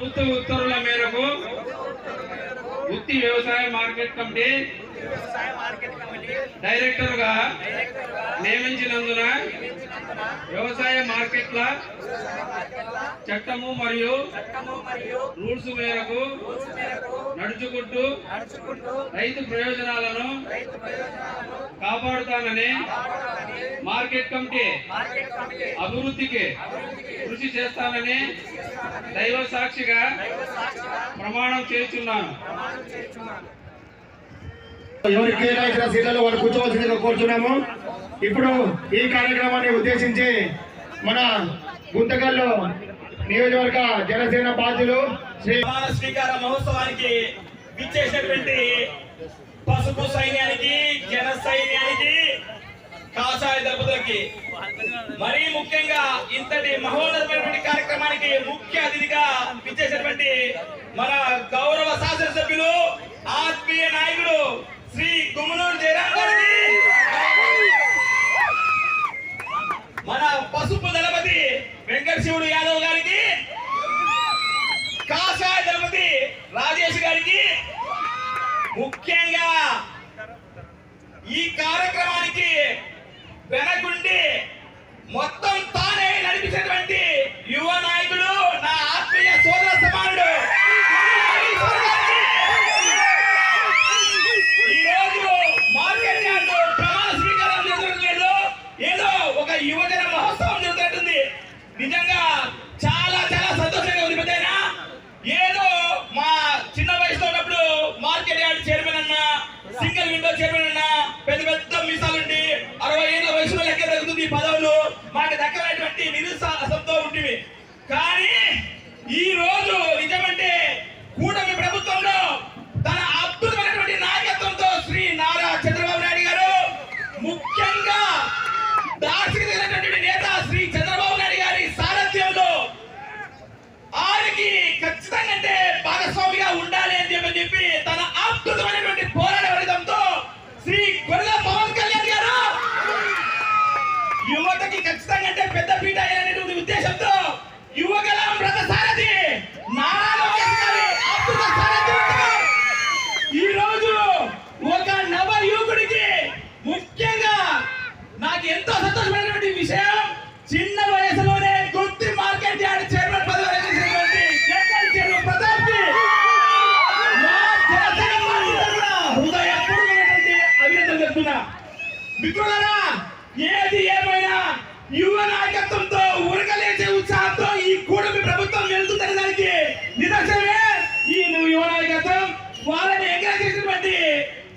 ప్రభుత్వ ఉత్తర్వుల మేరకు వృత్తి వ్యవసాయ మార్కెట్ కమిటీ డైరెక్టర్గా నియమించినందున వ్యవసాయ మార్కెట్ల చట్టము మరియు రూల్స్ మేరకు నడుచుకుంటూ రైతు ప్రయోజనాలను కాపాడుతానని మార్కెట్ కమిటీ అభివృద్ధికి కృషి చేస్తానని దైవ సాక్షిగా ప్రమాణం చేస్తున్నాను. ఎవరికి కేటాయించిన సీట్లలో వాళ్ళు కూర్చోవలసిందిగా కోరుచున్నాము. ఇప్పుడు ఈ కార్యక్రమాన్ని ఉద్దేశించి మన గుంతకల్లో నియోజకవర్గ జనసేన బాధ్యులు శ్రీ స్వీకార మహోత్సవానికి విచ్చేసినటువంటి పసుపు సైన్యానికి జన సైన్యానికి కాషాయ దళపతులకి మరీ ముఖ్యంగా ఇంతటి మహోన్నతమైనటువంటి కార్యక్రమానికి ముఖ్య అతిథిగా ఇచ్చేసినటువంటి మన గౌరవ శాసనసభ్యులు ఆత్మీయ నాయకుడు శ్రీ గుమ్మనూరు జయరాం గారికి మన పసుపు దళపతి వెంకట శివుడు యాదవ్ గారికి కాషాయ దళపతి రాజేష్ గారికి ముఖ్యంగా ఈ కార్యక్రమానికి వెనకుండి మొత్తం తానే నడిపించినటువంటి యువ నాయకుడు నా ఆత్మీయ సోదర సమానుడు ఈ రోజు మార్కెట్ యార్డ్ ప్రమాణ స్వీకారం జరుగుతుంది లేదు ఏదో ఒక యువజన మహోత్సవం జరుగుతుంది నిజంగా చాలా చాలా సంతోషంగా ఉంది పెద్దయినా ఏదో మా చిన్న వయసులో ఉన్నప్పుడు మార్కెట్ యార్డ్ చైర్మన్ అన్న సింగిల్ విండో చైర్మన్ పెద్ద పెద్ద మీసాలుండి అరవై ఏళ్ళ వయసులో లెక్క తగ్గుతుంది ఈ పదవులు మాకు దక్కనటువంటి నిరుత్సాహంతో ఉంటుంది కానీ ఈ రోజు నిజమంటే కూటమి ప్రభుత్వంలో తన అద్భుతమైనటువంటి నాయకత్వంతో శ్రీ నారా చంద్రబాబు నాయుడు గారు ముఖ్యంగా దాసి యువతకి ఖచ్చితంగా అంటే పెద్ద పీట అయినటువంటి ఉద్దేశంతో యువగలం రథ సారథి నారా ఈ రోజు ఒక నవ యువకుడికి ముఖ్యంగా నాకు ఎంతో సంతోషమైనటువంటి విషయం చిన్న వయసులోనే గుర్తి మార్కెట్ యార్డ్ చైర్మన్ పదవి అలంకరించినటువంటి జగన్ చెరువు ప్రతాప్కి మా హృదయపూర్వకమైనటువంటి అభినందనలు చెప్తున్నా మిత్రులారా ఏది ఏమైనా యువ నాయకత్వంతో ఉరకలేసే ఉత్సాహంతో ఈ కూటమి ప్రభుత్వం వెళ్తుందనే దానికి నిదర్శనమే ఈ యువ నాయకత్వం. వాళ్ళని ఎంకరేజ్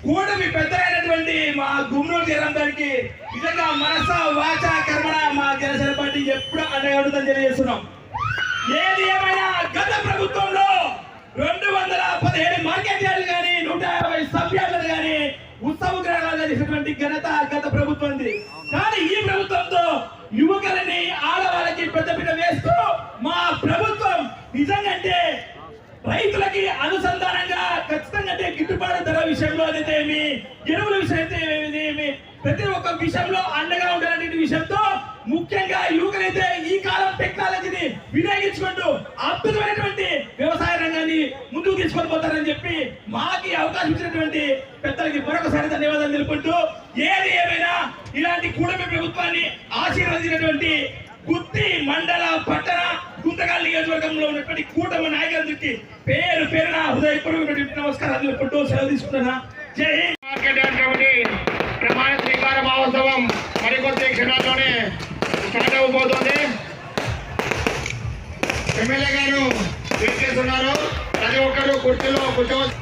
కూటమి పెద్దలైనటువంటి మా గుమ్నూరు జయరాం గారికి నిజంగా మనస వాచ కర్మణ మా జనసేన పార్టీ ఎప్పుడు అండగా తెలియజేస్తున్నాం. ఏది ఏమైనా గత ప్రభుత్వంలో చేసినటువంటి ఘనత గత ప్రభుత్వంది. కానీ ఈ ప్రభుత్వంతో యువకులని ఆడవాళ్ళకి పెద్దపీట వేస్తూ మా ప్రభుత్వం నిజంగా రైతులకి అనుసంధానంగా ఖచ్చితంగా అంటే గిట్టుబాటు ధర విషయంలో అయితేమి ఎరువుల విషయం ఏమి ప్రతి ఒక్క విషయంలో అండగా ఉండాలనే విషయంతో ముఖ్యంగా యువకులైతే ఈ కాలం టెక్నాలజీని వినియోగించుకుంటూ అద్భుతమైనటువంటి వ్యవసాయ రంగాన్ని ముందుకు తీసుకొని పోతారని చెప్పి మాకి అవకాశం ఇచ్చినటువంటి పెద్దలకి మరొకసారి ధన్యవాదాలు తెలుపుకుంటూ ఏది ఏమైనా ఇలాంటి కూడమి ప్రభుత్వాన్ని ఆశీర్వదించినటువంటి గుత్తి మండల పట్టణ గుంతకాల నియోజకవర్గంలో ఉన్నటువంటి కూటమి నాయకులందరికీ పేరు పేరున హృదయపూర్వకమైనటువంటి నమస్కారాలు తెలుపుకుంటూ సెలవు తీసుకుంటున్నా. జై మార్కెట్ ప్రమాణ స్వీకార మహోత్సవం మరికొద్ది క్షణాల్లోనే స్టార్ట్ అవ్వబోతోంది ఎమ్మెల్యే గారు చేస్తున్నారు. ప్రతి ఒక్కరు కుర్చీలో కూర్చోవచ్చు.